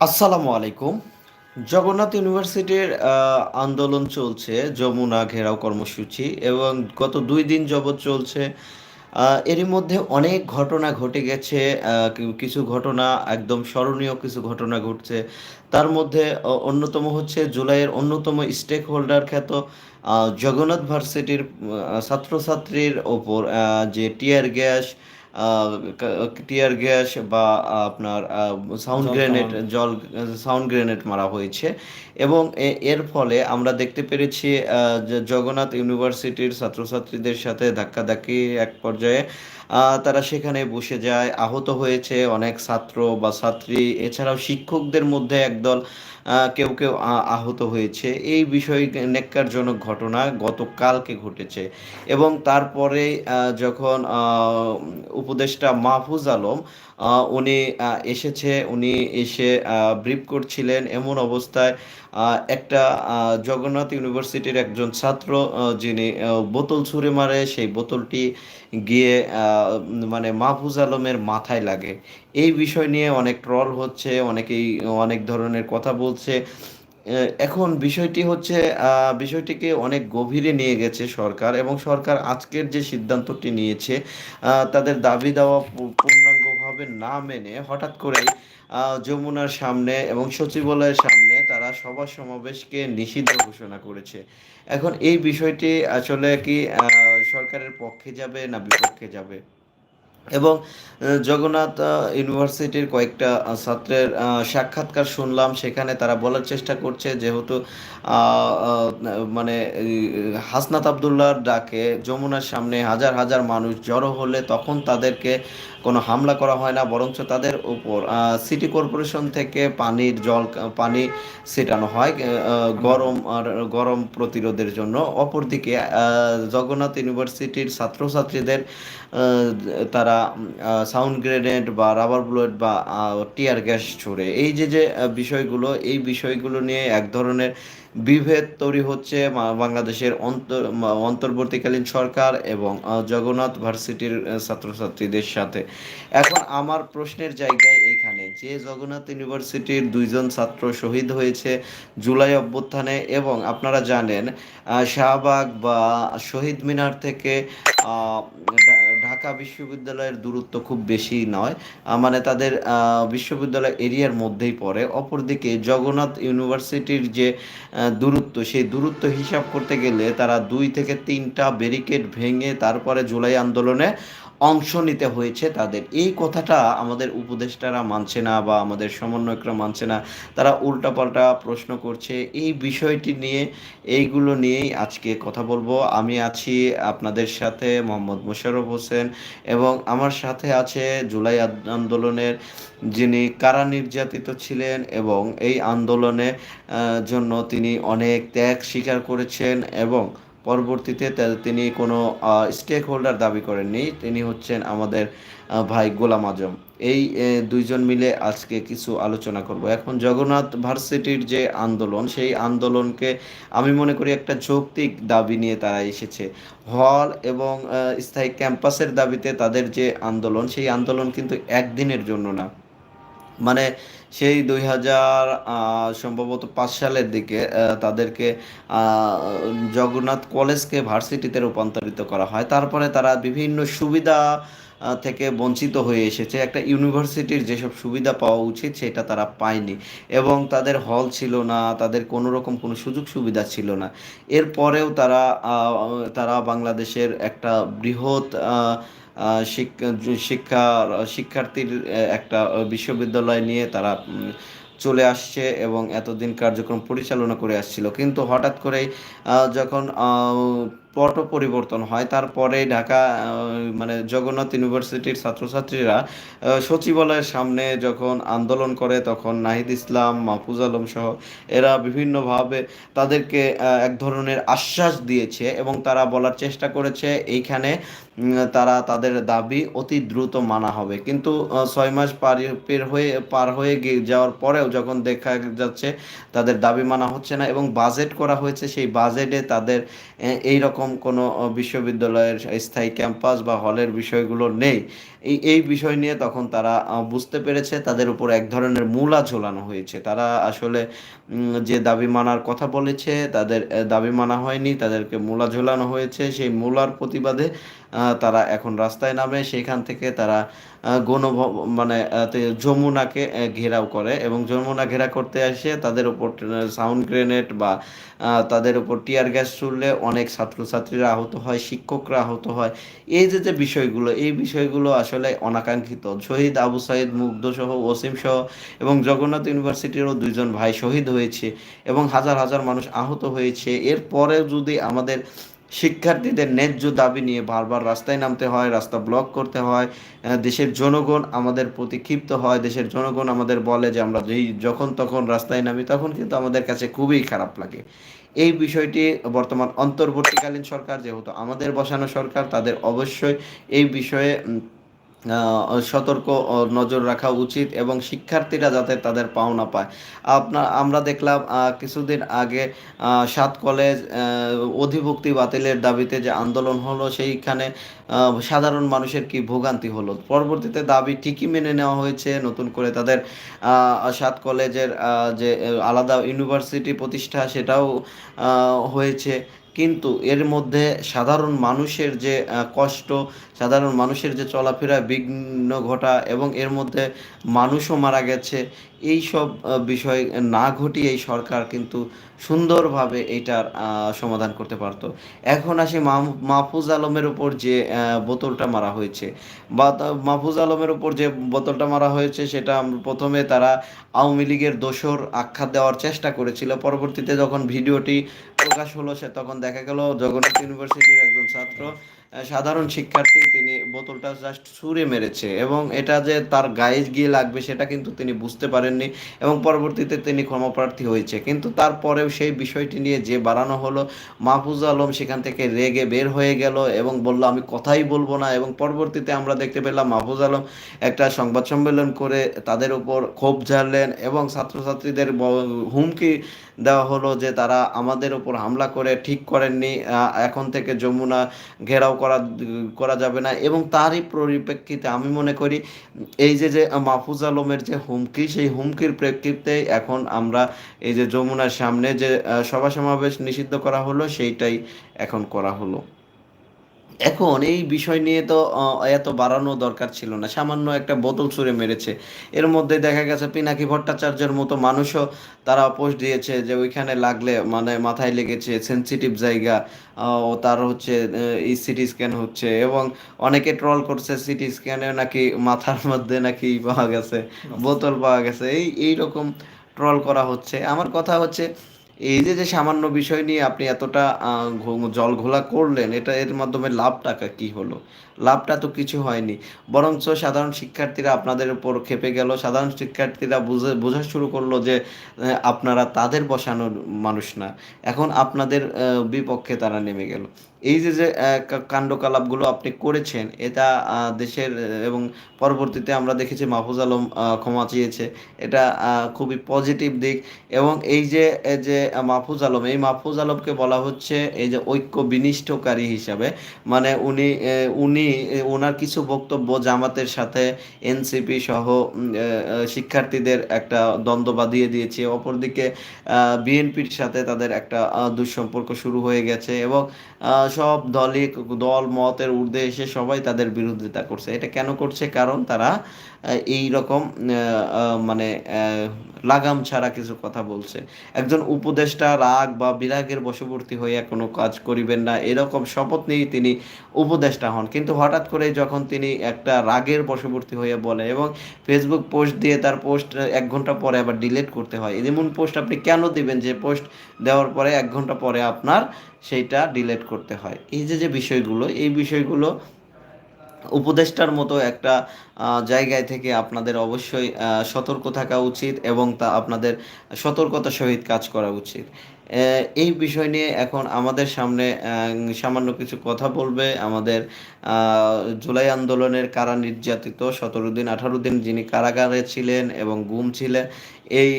আসসালামু আলাইকুম। জগন্নাথ ইউনিভার্সিটির আন্দোলন চলছে, যমুনা ঘেরাও কর্মসূচি এবং গত দুই দিন যাবৎ চলছে। এরই মধ্যে অনেক ঘটনা ঘটে গেছে কিছু ঘটনা একদম স্মরণীয় কিছু ঘটনা ঘটছে। তার মধ্যে অন্যতম হচ্ছে জুলাইয়ের অন্যতম স্টেক হোল্ডার খ্যাত জগন্নাথ ভার্সিটির ছাত্রছাত্রীর ওপর যে টিয়ার গ্যাস টিয়ার গ্যাস বা আপনার সাউন্ড গ্রেনেড জল সাউন্ড গ্রেনেড মারা হয়েছে। এবং এ- এর ফলে আমরা দেখতে পেরেছি জগন্নাথ ইউনিভার্সিটির ছাত্রছাত্রীদের সাথে ধাক্কাধাক্কি এক পর্যায়ে তারা সেখানে বসে যায় আহত হয়েছে অনেক ছাত্র বা ছাত্রী। এছাড়াও শিক্ষকদের মধ্যে একদল কেউ কেউ আহত হয়েছে। এই বিষয় নেক্কারজনক ঘটনা গতকালকে ঘটেছে এবং তারপরে যখন উপদেষ্টা মাহফুজ আলম উনি এসেছে, উনি এসে ব্রিফ করছিলেন এমন অবস্থায় একটা জগন্নাথ ইউনিভার্সিটির একজন ছাত্র যিনি বোতল ছুঁড়ে মারে, সেই বোতলটি গিয়ে মানে মাহফুজ আলমের মাথায় লাগে। এই বিষয় নিয়ে অনেক ট্রল হচ্ছে, অনেকেই অনেক ধরনের কথা বলছে। এখন বিষয়টি হচ্ছে বিষয়টিকে অনেক গভীরে নিয়ে গেছে সরকার এবং সরকার আজকের যে সিদ্ধান্তটি নিয়েছে তাদের দাবি দেওয়া পূর্ণাঙ্গভাবে না মেনে হঠাৎ করেই যমুনার সামনে এবং সচিবালয়ের সামনে তারা সভা সমাবেশকে নিষিদ্ধ ঘোষণা করেছে। এখন এই বিষয়টি আসলে কি সরকারের পক্ষে যাবে না বিপক্ষে যাবে? এবং জগন্নাথ ইউনিভার্সিটির কয়েকটা ছাত্রের সাক্ষাৎকার শুনলাম। সেখানে তারা বলার চেষ্টা করছে যেহেতু মানে হাসনাত আবদুল্লাহর ডাকে যমুনার সামনে হাজার হাজার মানুষ জড়ো হলে তখন তাদেরকে কোনো হামলা করা হয় না, বরঞ্চ তাদের উপর সিটি কর্পোরেশন থেকে পানির জল, পানি ছেটানো হয় গরম আর গরম প্রতিরোধের জন্য। অপরদিকে জগন্নাথ ইউনিভার্সিটির ছাত্রছাত্রীদের তারা সাউন্ড গ্রেনেড বা রাবার বুলেট বা টিয়ার গ্যাস ছুড়ে। এই যে যে বিষয়গুলো, এই বিষয়গুলো নিয়ে এক ধরনের বিভেদ তৈরি হচ্ছে বাংলাদেশের অন্তর অন্তর্বর্তীকালীন সরকার এবং জগন্নাথ ভার্সিটির ছাত্রছাত্রীদের সাথে। এখন আমার প্রশ্নের জায়গায় এখানে যে জগন্নাথ ইউনিভার্সিটির দুইজন ছাত্র শহীদ হয়েছে জুলাই অভ্যুত্থানে এবং আপনারা জানেন শাহবাগ বা শহীদ মিনার থেকে ঢাকা বিশ্ববিদ্যালয়ের দূরত্ব খুব বেশি নয় মানে তাদের বিশ্ববিদ্যালয় এরিয়ার মধ্যেই পড়ে। অপরদিকে জগন্নাথ ইউনিভার্সিটির যে দূরত্ব, সেই দূরত্ব হিসাব করতে গেলে তারা দুই থেকে তিনটা ব্যারিকেড ভেঙে তারপরে জুলাই আন্দোলনে অংশ নিতে হয়েছে তাদের। এই কথাটা আমাদের উপদেষ্টারা মানছে না বা আমাদের সমন্বয়করা মানছে না। তারা উল্টাপাল্টা প্রশ্ন করছে। এই বিষয়টি নিয়ে, এইগুলো নিয়েই আজকে কথা বলব। আমি আছি আপনাদের সাথে মোহাম্মদ মোশাররফ হোসেন এবং আমার সাথে আছে জুলাই আন্দোলনের যিনি কারা নির্যাতিত ছিলেন এবং এই আন্দোলনের জন্য তিনি অনেক ত্যাগ স্বীকার করেছেন এবং পরবর্তীতে তিনি কোনো স্টেক হোল্ডার দাবি করেননি। তিনি হচ্ছেন আমাদের ভাই গোলাম আজম। এই দুইজন মিলে আজকে কিছু আলোচনা করব। এখন জগন্নাথ ভার্সিটির যে আন্দোলন, সেই আন্দোলনকে আমি মনে করি একটা যৌক্তিক দাবি নিয়ে তারা এসেছে। হল এবং স্থায়ী ক্যাম্পাসের দাবিতে তাদের যে আন্দোলন, সেই আন্দোলন কিন্তু একদিনের জন্য না। মানে সেই দুই হাজার সম্ভবত পাঁচ সালের দিকে তাদেরকে জগন্নাথ কলেজকে ভার্সিটিতে রূপান্তরিত করা হয়। তারপরে তারা বিভিন্ন সুবিধা থেকে বঞ্চিত হয়ে এসেছে। একটা ইউনিভার্সিটির যেসব সুবিধা পাওয়া উচিত, সেটা তারা পায়নি। এবং তাদের হল ছিল না, তাদের কোনো রকম কোনো সুযোগ সুবিধা ছিল না। এরপরেও তারা তারা বাংলাদেশের একটা বৃহৎ শিক্ষা, শিক্ষার্থীর একটা বিশ্ববিদ্যালয় নিয়ে তারা চলে আসছে এবং এতদিন কার্যক্রম পরিচালনা করে আসছিল। কিন্তু হঠাৎ করে যখন পট পরিবর্তন হয়। তারপরে ঢাকা মানে জগন্নাথ ইউনিভার্সিটির ছাত্রছাত্রীরা সচিবালয়ের সামনে যখন আন্দোলন করে, তখন নাহিদ ইসলাম, মাহফুজ আলম সহ এরা বিভিন্নভাবে তাদেরকে এক ধরনের আশ্বাস দিয়েছে এবং তারা বলার চেষ্টা করেছে, এইখানে তারা তাদের দাবি অতি দ্রুত মানা হবে। কিন্তু ছয় মাস পার হয়ে পার হয়ে যাওয়ার পরেও যখন দেখা যাচ্ছে, তাদের দাবি মানা হচ্ছে না এবং বাজেট করা হয়েছে, সেই বাজেটে তাদের এই রকম কোনো বিশ্ববিদ্যালয়ের স্থায়ী ক্যাম্পাস বা হলের বিষয়গুলো নেই। এই এই বিষয় নিয়ে তখন তারা বুঝতে পেরেছে তাদের উপর এক ধরনের মূলা ঝোলানো হয়েছে। তারা আসলে যে দাবি মানার কথা বলেছে, তাদের দাবি মানা হয়নি, তাদেরকে মূলা ঝোলানো হয়েছে। সেই মূলার প্রতিবাদে তারা এখন রাস্তায় নামে। সেখান থেকে তারা গণ মানে যমুনাকে ঘেরাও করে এবং যমুনা ঘেরা করতে এসে তাদের উপর সাউন্ড গ্রেনেড বা তাদের উপর টিয়ার গ্যাস ছুড়লে অনেক ছাত্রছাত্রীরা আহত হয়, শিক্ষকরা আহত হয়। এই যে যে বিষয়গুলো, এই বিষয়গুলো আসলে অনাকাঙ্ক্ষিত। শহীদ আবু সাইদ, মুগ্ধ সহ ওসিম সহ এবং জগন্নাথ ইউনিভার্সিটিরও দুইজন ভাই শহীদ হয়েছে এবং হাজার হাজার মানুষ আহত হয়েছে। এরপরেও যদি আমাদের শিক্ষার্থীদের ন্যায্য দাবি নিয়ে বারবার রাস্তায় নামতে হয়, রাস্তা ব্লক করতে হয় দেশের জনগণ আমাদের প্রতি ক্ষিপ্ত হয়, দেশের জনগণ আমাদের বলে যে আমরা যেই যখন তখন রাস্তায় নামি, তখন কিন্তু আমাদের কাছে খুবই খারাপ লাগে। এই বিষয়টি বর্তমান অন্তর্বর্তীকালীন সরকার, যেহেতু আমাদের বসানো সরকার, তাদের অবশ্যই এই বিষয়ে সতর্ক নজর রাখা উচিত এবং শিক্ষার্থীরা যাতে তাদের পাওনা পায়। আপনার, আমরা দেখলাম কিছুদিন আগে সাত কলেজ অধিভুক্তি বাতিলের দাবিতে যে আন্দোলন হলো, সেইখানে সাধারণ মানুষের কি ভোগান্তি হলো? পরবর্তীতে দাবি ঠিকই মেনে নেওয়া হয়েছে, নতুন করে তাদের সাত কলেজের যে, আলাদা ইউনিভার্সিটি প্রতিষ্ঠা, সেটাও হয়েছে। কিন্তু এর মধ্যে সাধারণ মানুষের যে কষ্ট, সাধারণ মানুষের যে চলাফেরা বিঘ্ন ঘটা এবং এর মধ্যে মানুষও মারা গেছে এই সব বিষয় না ঘটিয়ে সরকার কিন্তু সুন্দরভাবে এটার সমাধান করতে পারতো। এখন আসি মাহফুজ আলমের উপর যে বোতলটা মারা হয়েছে। বা মাহফুজ আলমের উপর যে বোতলটা মারা হয়েছে, সেটা প্রথমে তারা আওয়ামী লীগের দোসর আখ্যা দেওয়ার চেষ্টা করেছিল। পরবর্তীতে যখন ভিডিওটি প্রকাশ হলো, সে তখন দেখা গেল, জগন্নাথ ইউনিভার্সিটির একজন ছাত্র সাধারণ শিক্ষার্থী তিনি বোতলটা জাস্ট ছুঁড়ে মেরেছে এবং এটা যে তার গায়ে গিয়ে লাগবে সেটা কিন্তু তিনি বুঝতে পারেননি এবং পরবর্তীতে তিনি ক্ষমাপ্রার্থী হয়েছে। কিন্তু তারপরেও সেই বিষয়টি নিয়ে যে বাড়ানো হলো, মাহফুজ আলম সেখান থেকে রেগে বের হয়ে গেল এবং বলল, আমি কথাই বলব না। এবং পরবর্তীতে আমরা দেখতে পেলাম মাহফুজ আলম একটা সংবাদ সম্মেলন করে তাদের উপর ক্ষোভ ঝাড়লেন এবং ছাত্রছাত্রীদের হুমকি দেওয়া হলো যে তারা আমাদের উপর হামলা করে ঠিক করেননি এখন থেকে যমুনা ঘেরাও করা করা যাবে না এবং তারই পরিপ্রেক্ষিতে আমি মনে করি এই যে যে মাহফুজ আলমের যে হুমকি, সেই হুমকির প্রেক্ষিতে এখন আমরা এই যে যমুনার সামনে যে সভা সমাবেশ নিষিদ্ধ করা হলো, সেইটাই এখন করা হলো। এখন এই বিষয় নিয়ে তো এত বাড়ানো দরকার ছিল না। সামান্য একটা বোতল ছুঁড়ে মেরেছে। এর মধ্যে দেখা গেছে পিনাকি ভট্টাচার্যের মতো মানুষও তারা পোস্ট দিয়েছে যে ওইখানে লাগলে মানে মাথায় লেগেছে সেন্সিটিভ জায়গা ও তার হচ্ছে এই সিটি স্ক্যান হচ্ছে এবং অনেকে ট্রল করছে সিটি স্ক্যানে নাকি মাথার মধ্যে নাকি পাওয়া গেছে, বোতল পাওয়া গেছে। এই এই রকম ট্রল করা হচ্ছে। আমার কথা হচ্ছে এই যে যে সামান্য বিষয় নিয়ে আপনি এতটা জল ঘোলা করলেন, এটা এর মাধ্যমে লাভটা টাকা কি হলো? লাভটা তো কিছু হয়নি। বরঞ্চ সাধারণ শিক্ষার্থীরা আপনাদের উপর খেপে গেল। সাধারণ শিক্ষার্থীরা বুঝে, বোঝা শুরু করল যে আপনারা তাদের বসানোর মানুষ না। এখন আপনাদের বিপক্ষে তারা নেমে গেল। এই যে যে কাণ্ডকলাপগুলো আপনি করেছেন, এটা দেশের, এবং পরবর্তীতে আমরা দেখেছি মাহফুজ আলম ক্ষমা চেয়েছে। এটা খুবই পজিটিভ দিক এবং এই যে যে, মাহফুজ আলম, এই মাহফুজ আলমকে বলা হচ্ছে এই যে ঐক্য বিনিষ্ঠকারী হিসাবে। মানে উনি উনি ওনার কিছু বক্তব্য জামাতের সাথে এনসিপি সহ শিক্ষার্থীদের একটা দ্বন্দ্ব বাঁধিয়ে দিয়েছে। অপরদিকে বিএনপির সাথে তাদের একটা দুঃসম্পর্ক শুরু হয়ে গেছে এবং সব দলিক দল, মতের ঊর্ধ্বে এসে সবাই তাদের বিরোধিতা করছে। এটা কেন করছে? কারণ তারা এই রকম মানে লাগাম ছাড়া কিছু কথা বলছে। একজন উপদেষ্টা রাগ বা বিরাগের বশবর্তী হইয়া কোনো কাজ করিবেন না। এরকম শপথ নিয়েই তিনি উপদেষ্টা হন। কিন্তু হঠাৎ করে যখন তিনি একটা রাগের বশবর্তী হয়ে বলে এবং ফেসবুক পোস্ট দিয়ে তার পোস্ট এক ঘণ্টা পরে আবার ডিলিট করতে হয় যেমন পোস্ট আপনি কেন দিবেন যে পোস্ট দেওয়ার পরে এক ঘণ্টা পরে আপনার সেইটা ডিলিট করতে হয়? এই যে যে বিষয়গুলো, এই বিষয়গুলো উপদেষ্টার মতো একটা জায়গায় থেকে আপনাদের অবশ্যই সতর্ক থাকা উচিত এবং তা আপনাদের সতর্কতা সহিত কাজ করা উচিত। এই বিষয় নিয়ে এখন আমাদের সামনে সামান্য কিছু কথা বলবে আমাদের জুলাই আন্দোলনের কারা নির্যাতিত, সতেরো দিন, আঠারো দিন যিনি কারাগারে ছিলেন এবং গুম ছিলেন, এই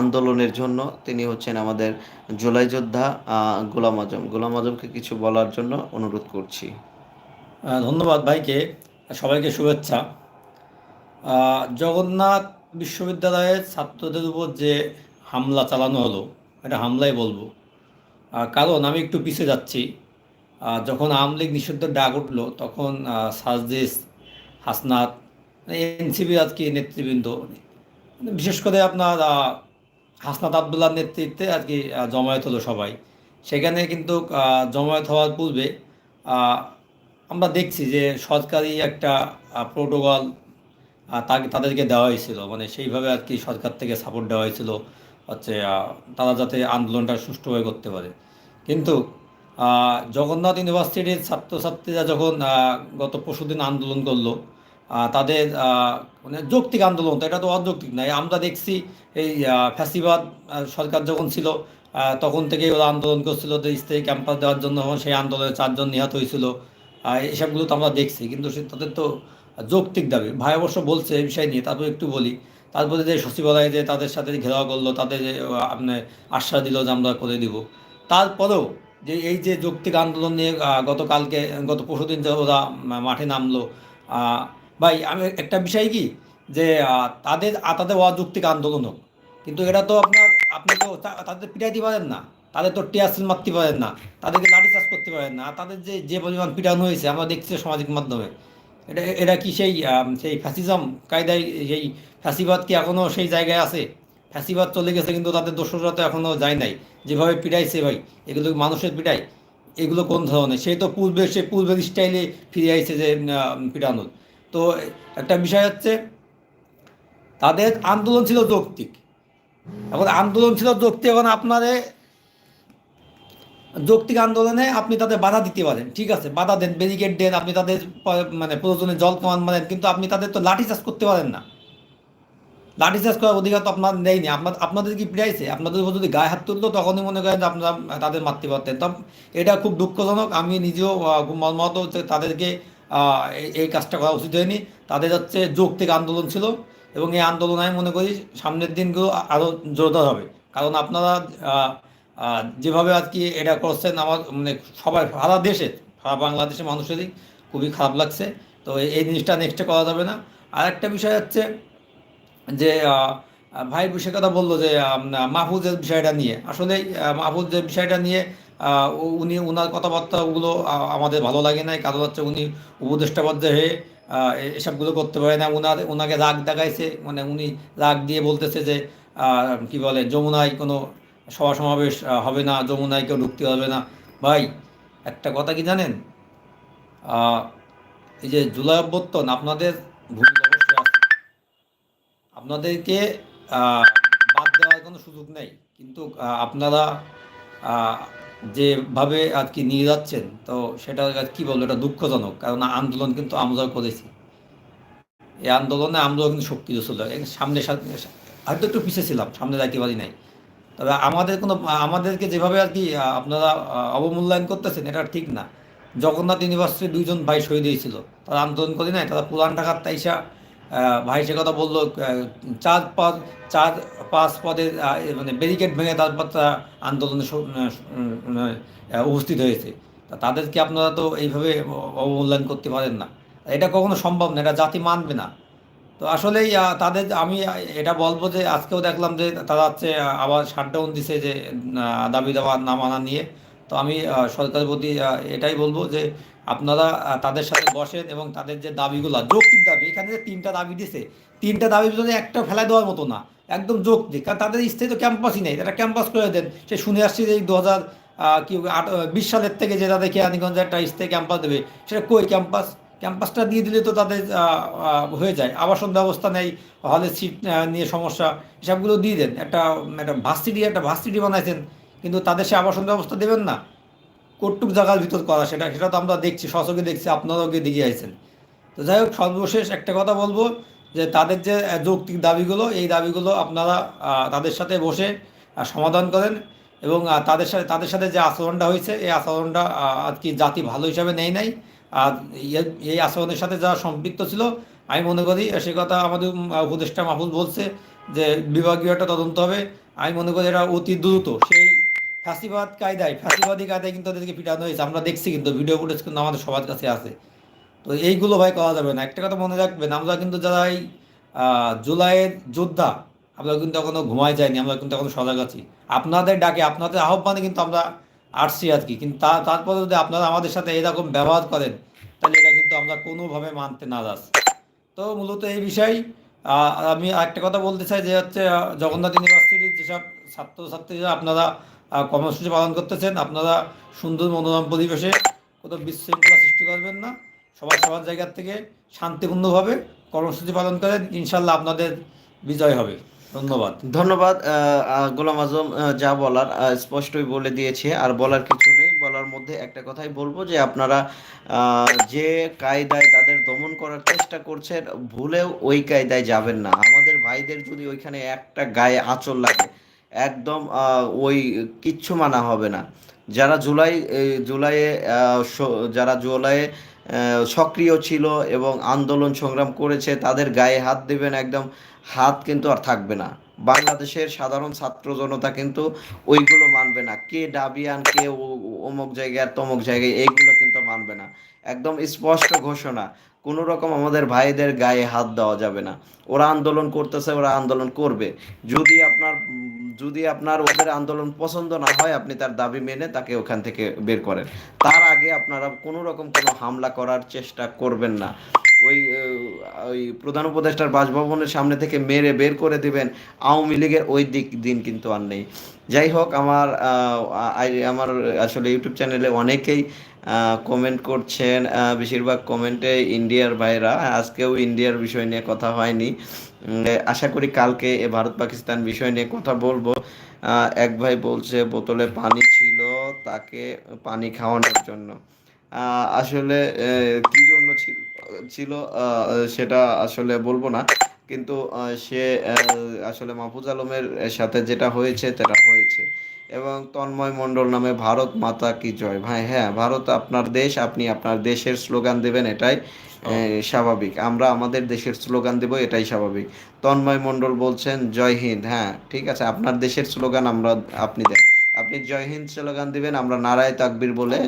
আন্দোলনের জন্য তিনি হচ্ছেন আমাদের জুলাই যোদ্ধা গোলাম আজম। গোলাম আজমকে কিছু বলার জন্য অনুরোধ করছি। ধন্যবাদ ভাইকে, সবাইকে শুভেচ্ছা। জগন্নাথ বিশ্ববিদ্যালয়ের ছাত্রদের উপর যে হামলা চালানো হলো, এটা হামলাই বলব। কারণ আমি একটু পিছিয়ে যাচ্ছি। যখন আওয়ামী লীগ নিষিদ্ধের ডাক উঠল, তখন সাজদিস হাসনাত এনসিবি আজকে নেতৃবৃন্দ মানে বিশেষ করে আপনার হাসনাত আবদুল্লার নেতৃত্বে আর কি জমায়েত হলো সবাই। সেখানে কিন্তু জমায়েত হওয়ার পূর্বে আমরা দেখছি যে সরকারি একটা প্রোটোকল তাকে, তাদেরকে দেওয়া হয়েছিল। মানে সেইভাবে আর কি সরকার থেকে সাপোর্ট দেওয়া হয়েছিল। হচ্ছে তারা যাতে আন্দোলনটা সুষ্ঠুভাবে করতে পারে। কিন্তু জগন্নাথ ইউনিভার্সিটির ছাত্রছাত্রীরা যখন গত পরশুদিন আন্দোলন করল তাদের মানে যৌক্তিক আন্দোলন তো, এটা তো অযৌক্তিক নয়। আমরা দেখছি এই ফ্যাসিবাদ সরকার যখন ছিল তখন থেকেই ওরা আন্দোলন করছিল যে স্থায়ী ক্যাম্পাস দেওয়ার জন্য। সেই আন্দোলনে চারজন নিহত হয়েছিল। এসবগুলো তো আমরা দেখছি, কিন্তু সে তাদের তো যৌক্তিক দাবি। ভাই অবশ্য বলছে এই বিষয় নিয়ে, তারপর একটু বলি। তারপরে যে সচিবালয়ে যে তাদের সাথে ঘেরাও করল, তাদের যে আপনি আশ্বাস দিল যে আমরা করে দিব। তারপরেও যে এই যে যৌক্তিক আন্দোলন নিয়ে গতকালকে, গত পরশুদিন যে ওরা মাঠে নামলো ভাই আমি একটা বিষয় কি? যে তাদের তাদের অযৌক্তিক আন্দোলন হোক কিন্তু এটা তো আপনার, আপনি তা- তাদের পিটাইতে পারেন না। তাদের তো টিয়াসিল মারতে পারেন না, তাদেরকে লাঠি চাষ করতে পারেন না তাদের যে যে পরিমাণ পিটানো হয়েছে, আমরা দেখছি সামাজিক মাধ্যমে। এটা এটা কি সেই সেই ফ্যাসিজম কায়দায়, সেই ফ্যাসিবাদ কি এখনও সেই জায়গায় আছে? ফ্যাসিবাদ চলে গেছে কিন্তু তাদের দোষরা তো এখনও যায় নাই। যেভাবে পিটাইছে ভাই, এগুলো মানুষের পিটাই এগুলো কোন ধরনের? সে তো পূর্বে, সে পূর্বের স্টাইলে ফিরে আইছে যে পিটানোর তো একটা বিষয় হচ্ছে, তাদের আন্দোলন ছিল যৌক্তিক। এখন আন্দোলন ছিল যৌক্তিক, এখন আপনারে যৌক্তিক আন্দোলনে আপনি তাদের বাধা দিতে পারেন, ঠিক আছে? বাধা দেন ব্যারিকেড দেন, আপনি তাদের মানে প্রয়োজনে জল কামান মারেন কিন্তু আপনি তাদের তো লাঠি চাষ করতে পারেন না। লাঠি চাষ করার অধিকার তো আপনার নেয়নি আপনার, আপনাদের কি পিড়াইছে আপনাদের উপর যদি গায়ে হাত তুলতো, তখনই মনে করেন আপনারা তাদের মারতে পারতেন। তো এটা খুব দুঃখজনক। আমি নিজেও হচ্ছে তাদেরকে এই- কাজটা করা উচিত হয়নি। তাদের হচ্ছে যৌক্তিক আন্দোলন ছিল এবং এই আন্দোলন আমি মনে করি সামনের দিনগুলো আরও জোরদার হবে। কারণ আপনারা যেভাবে আর কি এটা করছেন, আমার মানে সবাই, সারা দেশে, সারা বাংলাদেশের মানুষেরই খুবই খারাপ লাগছে। তো এই- জিনিসটা নেক্সটে করা যাবে না। আর একটা বিষয় হচ্ছে যে ভাই বিষয় কথা বলল যে মাহফুজের বিষয়টা নিয়ে। আসলে মাহফুজের বিষয়টা নিয়ে উনি ওনার কথাবার্তাগুলো আমাদের ভালো লাগে নাই। কারণ হচ্ছে উনি উপদেষ্টা পর্যায়ে হয়ে এসবগুলো করতে পারে না। ওনার ওনাকে রাগ দেখাইছে। মানে উনি রাগ দিয়ে বলতেছে যে কি বলে, যমুনায় কোনো সভা সমাবেশ হবে না, যমুনায় কেউ ঢুকতে হবে না। ভাই, একটা কথা কি জানেন? এই যে জুলাই অভ্যর্থন, আপনাদের ভূমিকা আপনাদেরকে বাদ দেওয়ার কোনো সুযোগ নেই। কিন্তু আপনারা যেভাবে আর কি নিয়ে যাচ্ছেন, তো সেটা আর কি বলব, এটা দুঃখজনক। কারণ আন্দোলন কিন্তু আমরাও করেছি। এই আন্দোলনে আমরাও কিন্তু সক্রিয় ছিল সামনে হয়তো একটু পিছিয়ে ছিলাম, সামনে যাইতে পারি নাই। তবে আমাদের কোনো আমাদেরকে যেভাবে আর কি আপনারা অবমূল্যায়ন করতেছেন এটা ঠিক না। জগন্নাথ ইউনিভার্সিটির দুইজন ভাই শহীদ হয়েছিল। তারা আন্দোলন করে নাই তারা পুরান ঢাকার তাইসা ভাই সে কথা বলল চার পাঁচ চার পাঁচ পদের মানে ব্যারিকেড ভেঙে তারপর তারা আন্দোলনে আহ, উপস্থিত হয়েছে। তাদেরকে আপনারা তো এইভাবে অবমূল্যায়ন করতে পারেন না। এটা কখনো সম্ভব না এটা জাতি মানবে না। তো আসলেই তাদের আমি এটা বলব যে আজকেও দেখলাম যে তারা হচ্ছে আবার শাটডাউন দিছে যে দাবি দাবা না মানা নিয়ে। তো আমি সরকারের প্রতি এটাই বলব যে আপনারা তাদের সাথে বসেন এবং তাদের যে দাবিগুলো, যৌক্তিক দাবি, এখানে যে তিনটা দাবি দিছে, তিনটা দাবির ভিতরে একটা ফেলাই দেওয়ার মতো না, একদম যৌক্তিক। কারণ তাদের স্থায়ী তো ক্যাম্পাসই নেই, তারা ক্যাম্পাস করে দেন। সে শুনে আসছি যে দু হাজার কি, আট, বিশ সালের থেকে যে তাদের কেরানীগঞ্জে একটা স্থায়ী ক্যাম্পাস দেবে, সেটা কই ক্যাম্পাস? ক্যাম্পাসটা দিয়ে দিলে তো তাদের হয়ে যায়। আবাসন ব্যবস্থা নেই হলের সিট নিয়ে সমস্যা, এসবগুলো দিয়ে দেন। একটা একটা ভার্সিটি একটা ভার্সিটি বানাইছেন, কিন্তু তাদের সে আবাসন ব্যবস্থা দেবেন না। কটুক জায়গার ভিতর করা, সেটা সেটা তো আমরা দেখছি, সচকে দেখছি আপনারাও গিয়ে দিকে আইছেন। তো যাই হোক, সর্বশেষ একটা কথা বলব, যে তাদের যে যৌক্তিক দাবিগুলো, এই দাবিগুলো আপনারা তাদের সাথে বসে সমাধান করেন এবং তাদের সাথে তাদের সাথে যে আচরণটা হয়েছে, এই আচরণটা আর কি জাতি ভালো হিসাবে নেই নাই। এই আচরণের সাথে যারা সম্পৃক্ত ছিল, আমি মনে করি সে কথা আমাদের উপদেষ্টা মাহফুজ বলছে যে বিভাগীয় একটা তদন্ত হবে। আমি মনে করি এটা অতি দ্রুত। সেই ফাঁসিবাদ কায়দায়, ফাঁসিবাদী কায়দায় কিন্তু তাদেরকে পিটানো হয়েছে। আমরা দেখছি কিন্তু, ভিডিও ফুটেজ কিন্তু আমাদের সবার কাছে আছে। তো এইগুলো ভাই করা যাবে না। একটা কথা মনে রাখবেন, আমরা কিন্তু যারা এই জুলাইয়ের যোদ্ধা, আমরা কিন্তু এখনও ঘুমায় যাইনি, আমরা কিন্তু এখনও সজাগ আছি। আপনাদের ডাকে, আপনাদের আহ্বানে কিন্তু আমরা আসছি আর কি। কিন্তু তা তারপরে যদি আপনারা আমাদের সাথে এরকম ব্যবহার করেন, তাহলে এটা কিন্তু আমরা কোনোভাবে মানতে নারাজ। তো মূলত এই বিষয় আমি একটা কথা বলতে চাই যে হচ্ছে জগন্নাথ ইউনিভার্সিটির যেসব ছাত্রছাত্রীরা আপনারা কর্মসূচি পালন করতেছেন, আপনারা সুন্দর মনোরম পরিবেশে কোনো বিশৃঙ্খলা সৃষ্টি করবেন না। সবাই সবার জায়গার থেকে শান্তিপূর্ণভাবে কর্মসূচি পালন করেন, ইনশাল্লাহ আপনাদের বিজয় হবে। ধন্যবাদ। ধন্যবাদ গোলাম আজম যা বলার স্পষ্টই বলে দিয়েছে। আর বলার কিছু নেই, বলার মধ্যে একটা কথাই বলব যে আপনারা যে কায়দায় তাদের দমন করার চেষ্টা করছেন, ভুলেও ওই কায়দায় যাবেন না। আমাদের ভাইদের যদি ওইখানে একটা গায়ে আঁচল লাগে, একদম ওই কিচ্ছু মানা হবে না। যারা জুলাই জুলাইয়ে যারা জুলাইয়ে সক্রিয় ছিল এবং আন্দোলন সংগ্রাম করেছে, তাদের গায়ে হাত দেবেন একদম হাত কিন্তু আর থাকবে না। বাংলাদেশের সাধারণ ছাত্র জনতা কিন্তু ওইগুলো মানবে না। কে ডাবিয়ান, কে অমুক জায়গায় তমুক জায়গায়, এইগুলো কিন্তু মানবে না। একদম স্পষ্ট ঘোষণা, কোনো রকম আমাদের ভাইদের গায়ে হাত দেওয়া যাবে না। ওরা আন্দোলন করতেছে, ওরা আন্দোলন করবে। যদি আপনার যদি আপনার ওদের আন্দোলন পছন্দ না হয়, আপনি তার দাবি মেনে তাকে ওখান থেকে বের করেন। তার আগে আপনারা কোনো রকম কোনো হামলা করার চেষ্টা করবেন না। ওই ওই প্রধান উপদেষ্টার বাসভবনের সামনে থেকে মেরে বের করে দিবেন। আওয়ামী লীগের ওই দিক দিন কিন্তু আর নেই। যাই হোক, আমার আমার আসলে ইউটিউব চ্যানেলে অনেকেই কমেন্ট করছেন। বেশিরভাগ কমেন্টে ইন্ডিয়ার ভাইরা। আজকেও ইন্ডিয়ার বিষয় নিয়ে কথা হয়নি। আশা করি কালকে এ ভারত পাকিস্তান বিষয় নিয়ে কথা বলব। এক ভাই বলছে, বোতলে পানি ছিল, তাকে পানি খাওয়ানোর জন্য। আসলে কি জন্য ছিল ছিল সেটা আসলে বলব না। কিন্তু সে আসলে মাহফুজ আলমের সাথে যেটা হয়েছে সেটা হয়েছে। এবং তন্ময় মণ্ডল নামে ভারত মাতা কি জয়? ভাই হ্যাঁ ভারত আপনার দেশ আপনি আপনার দেশের স্লোগান দেবেন এটাই স্বাভাবিক। আমরা আমাদের দেশের স্লোগান দেব এটাই স্বাভাবিক। তন্ময় মণ্ডল বলছেন জয় হিন্দ। হ্যাঁ ঠিক আছে আপনার দেশের স্লোগান আমরা আপনি দেন। আপনি জয় হিন্দ স্লোগান দিবেন আমরা নারায় তাকবীর বলে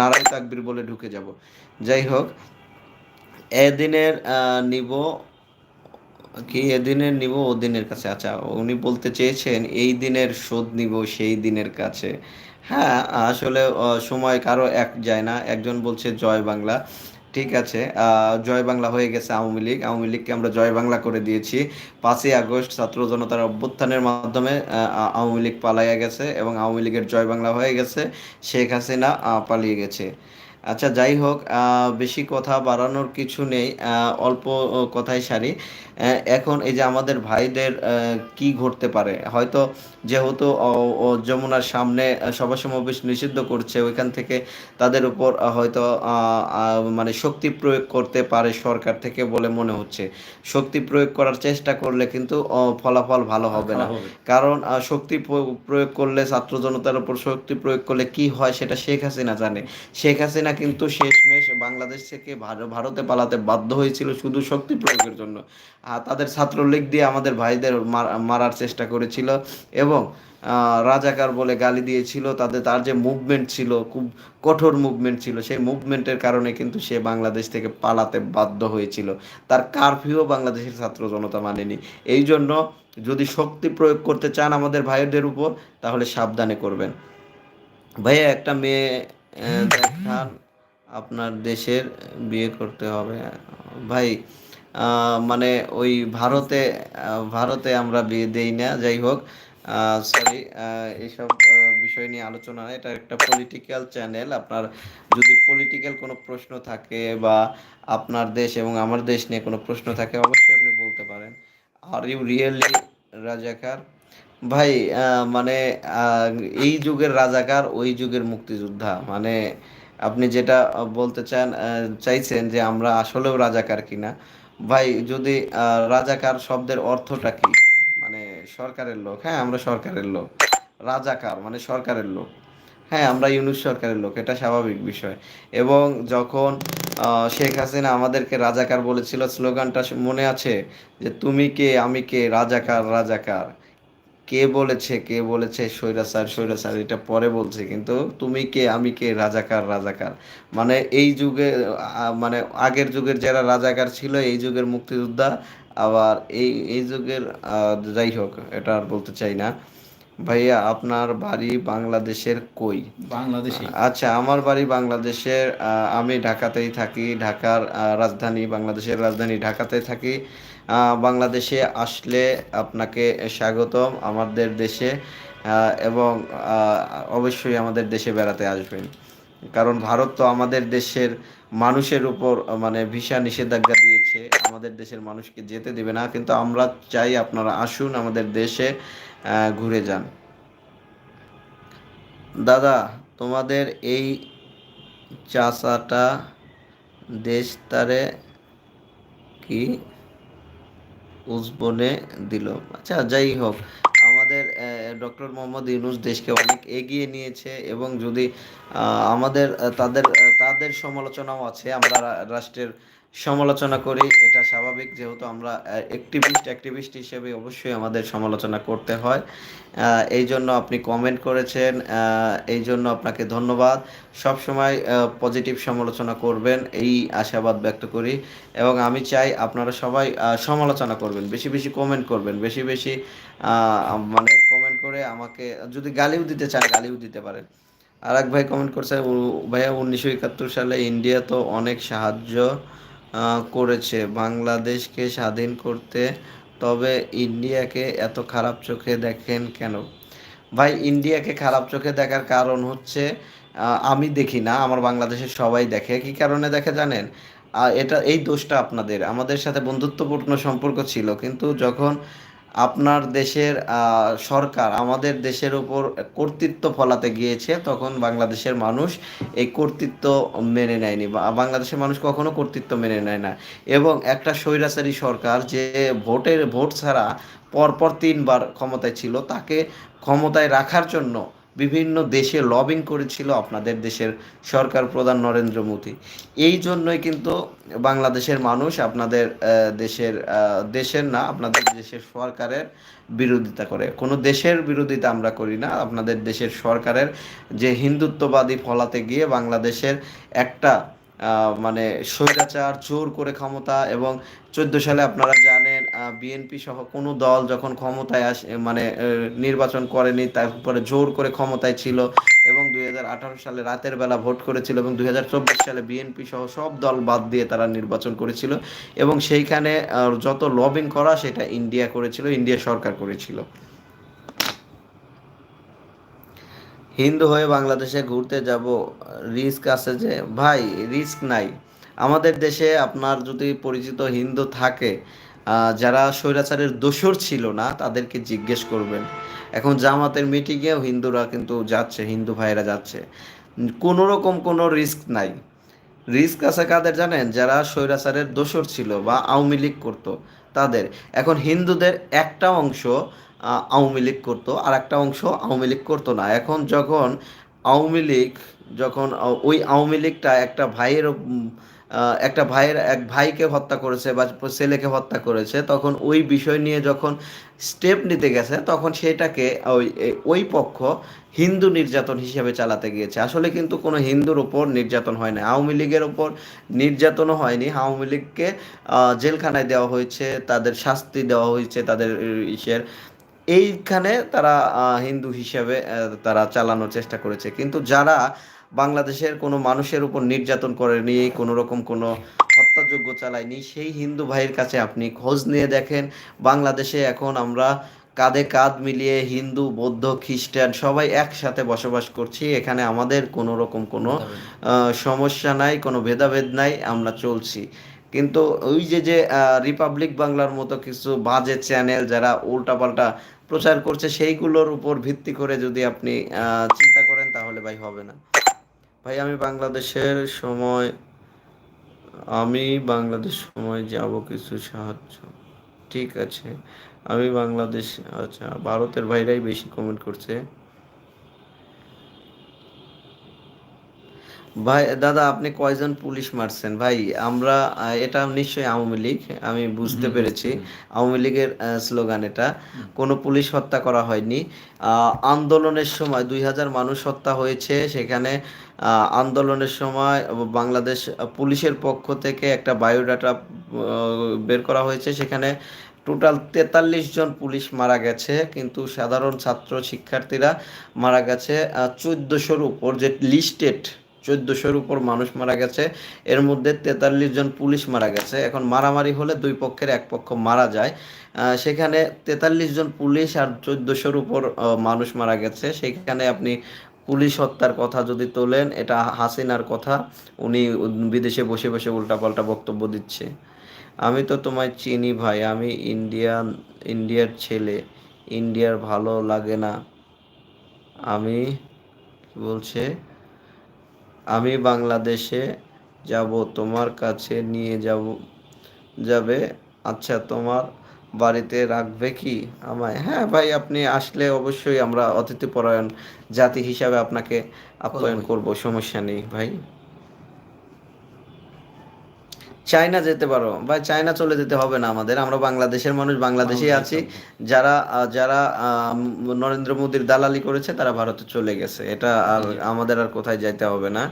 নারায় তাকবীর বলে ঢুকে যাব। যাই হোক এদিনের নিব কি এদিনের নিব ও দিনের কাছে। আচ্ছা উনি বলতে চেয়েছেন এই দিনের শোধ নিব সেই দিনের কাছে। হ্যাঁ আসলে সময় কারও এক যায় না। একজন বলছে জয় বাংলা। ঠিক আছে জয় বাংলা হয়ে গেছে আওয়ামী লীগ। আওয়ামী লীগকে আমরা জয় বাংলা করে দিয়েছি। পাঁচই আগস্ট ছাত্র জনতার অভ্যুত্থানের মাধ্যমে আওয়ামী লীগ পালাইয়া গেছে এবং আওয়ামী লীগের জয় বাংলা হয়ে গেছে। শেখ হাসিনা পালিয়ে গেছে। আচ্ছা যাই হোক বেশি কথা বাড়ানোর কিছু নেই অল্প কথাই সারি। এখন এই যে আমাদের ভাইদের কি ঘটতে পারে? হয়তো যেহেতু যমুনার সামনে সভা সমাবেশ নিষিদ্ধ করছে ওইখান থেকে তাদের উপর হয়তো মানে শক্তি প্রয়োগ করতে পারে সরকার থেকে বলে মনে হচ্ছে। শক্তি প্রয়োগ করার চেষ্টা করলে কিন্তু ফলাফল ভালো হবে না। কারণ শক্তি প্রয়োগ করলে ছাত্র জনতার উপর শক্তি প্রয়োগ করলে কি হয় সেটা শেখ হাসিনা জানে। শেখ হাসিনা কিন্তু শেষমেশ বাংলাদেশ থেকে ভারতে পালাতে বাধ্য হয়েছিল শুধু শক্তি প্রয়োগের জন্য। তাদের ছাত্রলীগ দিয়ে আমাদের ভাইদের মারার চেষ্টা করেছিল এবং রাজাকার বলে গালি দিয়েছিল। তাদের তার যে মুভমেন্ট ছিল, খুব কঠোর মুভমেন্ট ছিল, সেই মুভমেন্টের কারণে কিন্তু সে বাংলাদেশ থেকে পালাতে বাধ্য হয়েছিল। তার কারফিউ বাংলাদেশের ছাত্র জনতা মানেনি। এই জন্য যদি শক্তি প্রয়োগ করতে চান আমাদের ভাইদের উপর, তাহলে সাবধানে করবেন। ভাইয়া, একটা মেয়ে দেখান। আপনার দেশের বিয়ে করতে হবে। ভাই মানে ওই ভারতে ভারতে আমরা বিয়ে দেই না, যাই হোক। সরি এইসব বিষয় নিয়ে আলোচনা এটা একটা পলিটিক্যাল চ্যানেল আপনার যদি পলিটিক্যাল কোনো প্রশ্ন থাকে বা আপনার দেশ এবং আমার দেশ নিয়ে কোনো প্রশ্ন থাকে, অবশ্যই আপনি বলতে পারেন। আর ইউ রিয়েলি রাজাকার? ভাই মানে এই যুগের রাজাকার, ওই যুগের মুক্তিযোদ্ধা। মানে আপনি যেটা বলতে চান চাইছেন যে আমরা আসলেও রাজাকার কিনা, ভাই যদি রাজাকার শব্দের অর্থটা কি? মানে সরকারের লোক হ্যাঁ আমরা সরকারের লোক, রাজাকার মানে সরকারের লোক হ্যাঁ আমরা ইউনুস সরকারের লোক, এটা স্বাভাবিক বিষয়, এবং যখন শেখ হাসিনা আমাদেরকে রাজাকার বলেছিল, স্লোগানটা মনে আছে যে, তুমি কে, আমি কে, রাজাকার রাজাকার। কে বলেছে কে বলেছে স্বৈরাচার স্বৈরাচার এটা পরে বলছে কিন্তু তুমি কে আমি কে রাজাকার রাজাকার? মানে এই যুগে মানে আগের যুগের যারা রাজাকার ছিল এই যুগের মুক্তিযোদ্ধা আবার এই এই যুগের যাই হোক এটা আর বলতে চাই না। ভাইয়া আপনার বাড়ি বাংলাদেশের কই? বাংলাদেশে। আচ্ছা আমার বাড়ি বাংলাদেশের আমি ঢাকাতেই থাকি ঢাকার রাজধানী বাংলাদেশের রাজধানী ঢাকাতে থাকি। বাংলাদেশে আসলে আপনাকে স্বাগতম আমাদের দেশে এবং অবশ্যই আমাদের দেশে বেড়াতে আসবেন। কারণ ভারত তো আমাদের দেশের মানুষের উপর মানে ভিসা নিষেধাজ্ঞা দিয়েছে। আমাদের দেশের মানুষকে যেতে দেবে না, কিন্তু আমরা চাই আপনারা আসুন আমাদের দেশে ঘুরে যান। দাদা, তোমাদের এই চাচাটা দেশ তারে কি উজবনে দিল। আচ্ছা যাই হোক, আমাদের ডক্টর মোহাম্মদ ইউনুস দেশকে অনেক এগিয়ে নিয়েছে এবং যদি আমাদের, তাদের তাদের সমালোচনাও আছে, আমরা রাষ্ট্রের সমালোচনা করি, এটা স্বাভাবিক যেহেতু আমরা অ্যাক্টিভিস্ট অ্যাক্টিভিস্ট হিসেবে অবশ্যই আমাদের সমালোচনা করতে হয়। এই জন্য আপনি কমেন্ট করেছেন এই জন্য আপনাকে ধন্যবাদ। সব সময় পজিটিভ সমালোচনা করবেন, এই আশাবাদ ব্যক্ত করি। এবং আমি চাই আপনারা সবাই সমালোচনা করবেন, বেশি বেশি কমেন্ট করবেন, বেশি বেশি মানে কমেন্ট করে আমাকে, যদি গালিও দিতে চান, গালিও দিতে পারেন। আর এক ভাই কমেন্ট করছে ভাইয়া উনিশশো একাত্তর সালে ইন্ডিয়া তো অনেক সাহায্য করেছে। বাংলাদেশকে স্বাধীন করতে, তবে ইন্ডিয়াকে এত খারাপ চোখে দেখেন কেন? ভাই, ইন্ডিয়াকে খারাপ চোখে দেখার কারণ হচ্ছে আমি দেখি না, আমার বাংলাদেশের সবাই দেখে। কি কারণে দেখে জানেন? এটা, এই দোষটা আপনাদের। আমাদের সাথে বন্ধুত্বপূর্ণ সম্পর্ক ছিল, কিন্তু যখন আপনার দেশের সরকার আমাদের দেশের উপর কর্তৃত্ব ফলাতে গিয়েছে, তখন বাংলাদেশের মানুষ এই কর্তৃত্ব মেনে নেয়নি বা বাংলাদেশের মানুষ কখনো কর্তৃত্ব মেনে নেয় না। এবং একটা স্বৈরাচারী সরকার যে ভোটের, ভোট ছাড়া পরপর তিনবার ক্ষমতায় ছিল, তাকে ক্ষমতায় রাখার জন্য বিভিন্ন দেশে লবিং করেছিল আপনাদের দেশের সরকার প্রধান নরেন্দ্র মোদী। এই জন্যই কিন্তু বাংলাদেশের মানুষ আপনাদের দেশের দেশের না, আপনাদের দেশের সরকারের বিরোধিতা করে। কোনো দেশের বিরোধিতা আমরা করি না। আপনাদের দেশের সরকারের যে হিন্দুত্ববাদী ফলাতে গিয়ে বাংলাদেশের একটা মানে স্বৈরাচার, জোর করে ক্ষমতা এবং চোদ্দ সালে আপনারা জানেন বিএনপি সহ কোনো দল যখন ক্ষমতায় আসে মানে নির্বাচন করেনি তারপরে জোর করে ক্ষমতায় ছিল এবং দুই হাজার আঠারো সালে রাতের বেলা ভোট করেছিল এবং দুই হাজার চব্বিশ সালে বিএনপি সহ সব দল বাদ দিয়ে তারা নির্বাচন করেছিল এবং সেইখানে যত লবিং করা, সেটা ইন্ডিয়া করেছিল ইন্ডিয়া সরকার করেছিল। হিন্দু হয়ে বাংলাদেশে ঘুরতে যাব, রিস্ক আছে যে, ভাই, রিস্ক নাই। আমাদের দেশে আপনার যদি পরিচিত হিন্দু থাকে যারা স্বৈরাচারের দোসর ছিল না, তাদেরকে জিজ্ঞেস করবেন। এখন জামাতের মিটিংয়েও হিন্দুরা কিন্তু যাচ্ছে, হিন্দু ভাইয়েরা যাচ্ছে। কোনো রকম কোনো রিস্ক নাই। রিস্ক আছে কাদের জানেন? যারা স্বৈরাচারের দোসর ছিল বা আওয়ামী লীগ করতো, তাদের। এখন হিন্দুদের একটা অংশ আওয়ামী লীগ করতো আর একটা অংশ আওয়ামী লীগ করতো না। এখন যখন আওয়ামী লীগ, যখন ওই আওয়ামী লীগটা একটা ভাইয়ের একটা ভাইয়ের, এক ভাইকে হত্যা করেছে বা ছেলেকে হত্যা করেছে, তখন ওই বিষয় নিয়ে যখন স্টেপ নিতে গেছে, তখন সেটাকে ওই ওই পক্ষ হিন্দু নির্যাতন হিসেবে চালাতে গিয়েছে। আসলে কিন্তু কোনো হিন্দুর ওপর নির্যাতন হয় না। আওয়ামী লীগের ওপর নির্যাতনও হয়নি। আওয়ামী লীগকে জেলখানায় দেওয়া হয়েছে, তাদের শাস্তি দেওয়া হয়েছে, তাদের ইসের এইখানে তারা হিন্দু হিসাবে তারা চালানোর চেষ্টা করেছে। কিন্তু যারা বাংলাদেশের কোনো মানুষের উপর নির্যাতন করেনি কোনো রকম কোনো হত্যাযোগ্য চালায়নি সেই হিন্দু ভাইয়ের কাছে আপনি খোঁজ নিয়ে দেখেন বাংলাদেশে এখন আমরা কাঁধে কাঁধ মিলিয়ে হিন্দু বৌদ্ধ খ্রিস্টান সবাই একসাথে বসবাস করছি। এখানে আমাদের কোনো রকম কোনো সমস্যা নাই কোনো ভেদাভেদ নাই আমরা চলছি। কিন্তু ওই যে যে রিপাবলিক বাংলার মতো কিছু বাজে চ্যানেল যারা উল্টাপাল্টা প্রচার করছে, সেইগুলোর উপর ভিত্তি করে যদি আপনি চিন্তা করেন তাহলে ভাই হবে না। ভাই, আমি বাংলাদেশের সময়, আমি বাংলাদেশ সময় যাব কিছু সাহায্য। ঠিক আছে। আমি বাংলাদেশ আচ্ছা ভারতের ভাইরাই বেশি কমেন্ট করছে। ভাই দাদা আপনি কয়জন পুলিশ মারছেন? ভাই আমরা এটা নিশ্চয়ই আওয়ামী লীগ আমি বুঝতে পেরেছি। আওয়ামী লীগের স্লোগান এটা। কোনো পুলিশ হত্যা করা হয়নি। আন্দোলনের সময় দুই হাজার মানুষ হত্যা হয়েছে। সেখানে আন্দোলনের সময় বাংলাদেশ পুলিশের পক্ষ থেকে একটা বায়োডাটা বের করা হয়েছে। সেখানে টোটাল তেতাল্লিশ জন পুলিশ মারা গেছে। কিন্তু সাধারণ ছাত্র শিক্ষার্থীরা মারা গেছে চোদ্দোশোর উপর যে লিস্টেড চোদ্দোশোর উপর মানুষ মারা গেছে। এর মধ্যে তেতাল্লিশ জন পুলিশ মারা গেছে। এখন মারামারি হলে দুই পক্ষের এক পক্ষ মারা যায়। সেখানে তেতাল্লিশ জন পুলিশ আর চোদ্দোশোর উপর মানুষ মারা গেছে। সেখানে আপনি পুলিশ হত্যার কথা যদি তোলেন, এটা হাসিনার কথা। উনি বিদেশে বসে বসে উল্টাপাল্টা বক্তব্য দিচ্ছে। আমি তো তোমায় চিনি ভাই, আমি ইন্ডিয়ান, ইন্ডিয়ার ছেলে। ইন্ডিয়ার ভালো লাগে না। আমি বলছে? আমি বাংলাদেশে যাব তোমার কাছে নিয়ে যাব যাবে। আচ্ছা তোমার বাড়িতে রাখবে কি আমায়? হ্যাঁ ভাই আপনি আসলে অবশ্যই আমরা অতিথি পরায়ণ জাতি হিসাবে আপনাকে আপ্যায়ন করব সমস্যা নেই ভাই। চায়না যেতে পারো ভাই চায়না চলে যেতে হবে না আমাদের। আমরা বাংলাদেশের মানুষ বাংলাদেশেই আছি। যারা যারা নরেন্দ্র মোদীর দালালি করেছে তারা ভারতে চলে গেছে। এটা আর আমাদের আর কোথায় যাইতে হবে না।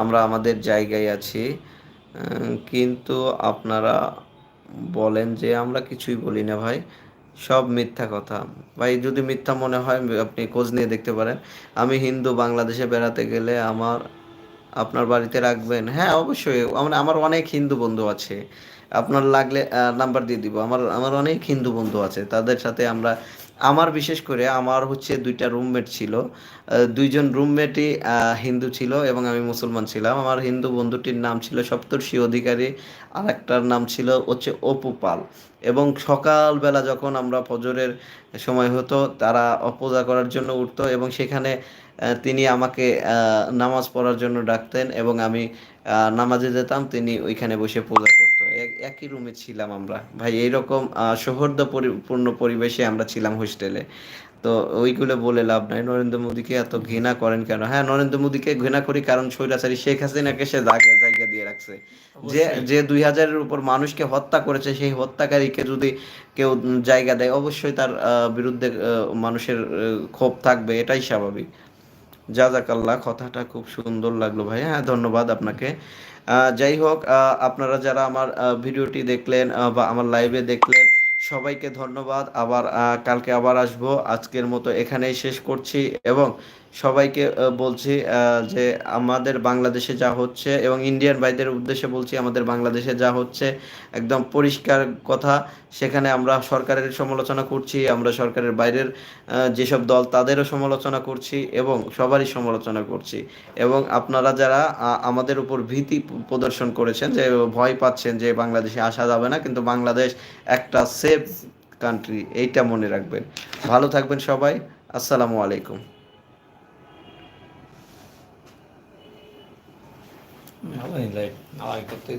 আমরা আমাদের জায়গায় আছি। কিন্তু আপনারা বলেন যে আমরা কিছুই বলি না ভাই। সব মিথ্যা কথা। ভাই যদি মিথ্যা মনে হয় আপনি খোঁজ নিয়ে দেখতে পারেন। আমি হিন্দু বাংলাদেশে বেড়াতে গেলে আমার আপনার বাড়িতে রাখবেন। হ্যাঁ অবশ্যই। মানে আমার অনেক হিন্দু বন্ধু আছে। আপনার লাগলে নাম্বার দিয়ে দিব। আমার আমার অনেক হিন্দু বন্ধু আছে। তাদের সাথে আমরা, আমার বিশেষ করে আমার হচ্ছে দুইটা রুমমেট ছিল। দুইজন রুমমেটই হিন্দু ছিল এবং আমি মুসলমান ছিলাম। আমার হিন্দু বন্ধুটির নাম ছিল সপ্তর্ষি অধিকারী। আর একটার নাম ছিল হচ্ছে অপু পাল। এবং সকালবেলা যখন আমরা ফজরের সময় হতো, তারা পূজা করার জন্য উঠতো এবং সেখানে তিনি আমাকে নামাজ পড়ার জন্য ডাকতেন এবং আমি নামাজে যেতাম তিনি ওইখানে বসে পূজা করতো। একই রুমে ছিলাম আমরা। ভাই এইরকম সৌহার্দ্যপূর্ণ পরিবেশে আমরা ছিলাম হোস্টেলে তো ওইগুলো বলে লাভ নাই। নরেন্দ্র মোদীকে এত ঘৃণা করেন কেন? হ্যাঁ নরেন্দ্র মোদীকে ঘৃণা করি কারণ স্বৈরাচারী শেখ হাসিনাকে সে জায়গা জায়গা দিয়ে রাখছে। যে যে দুই হাজারের উপর মানুষকে হত্যা করেছে সেই হত্যাকারীকে যদি কেউ জায়গা দেয় অবশ্যই তার বিরুদ্ধে মানুষের ক্ষোভ থাকবে। এটাই স্বাভাবিক। জাজাকাল্লাহ কথাটা খুব সুন্দর লাগল ভাই। হ্যাঁ ধন্যবাদ আপনাকে। যাই হোক আপনারা যারা আমার ভিডিওটি দেখলেন বা আমার লাইভে দেখলেন, সবাইকে ধন্যবাদ। আবার কালকে আবার আসব। আজকের মতো এখানেই শেষ করছি এবং সবাইকে বলছি যে আমাদের বাংলাদেশে যা হচ্ছে এবং ইন্ডিয়ান ভাইদের উদ্দেশ্যে বলছি, আমাদের বাংলাদেশে যা হচ্ছে একদম পরিষ্কার কথা। সেখানে আমরা সরকারের সমালোচনা করছি, আমরা সরকারের বাইরের যেসব দল তাদেরও সমালোচনা করছি এবং সবারই সমালোচনা করছি। এবং আপনারা যারা আমাদের উপর ভীতি প্রদর্শন করেছেন, যে ভয় পাচ্ছেন যে বাংলাদেশে আসা যাবে না, কিন্তু বাংলাদেশ একটা সেফ কান্ট্রি এইটা মনে রাখবেন। ভালো থাকবেন সবাই, আসসালামু আলাইকুম। ভালো লাইভ আলাই করতে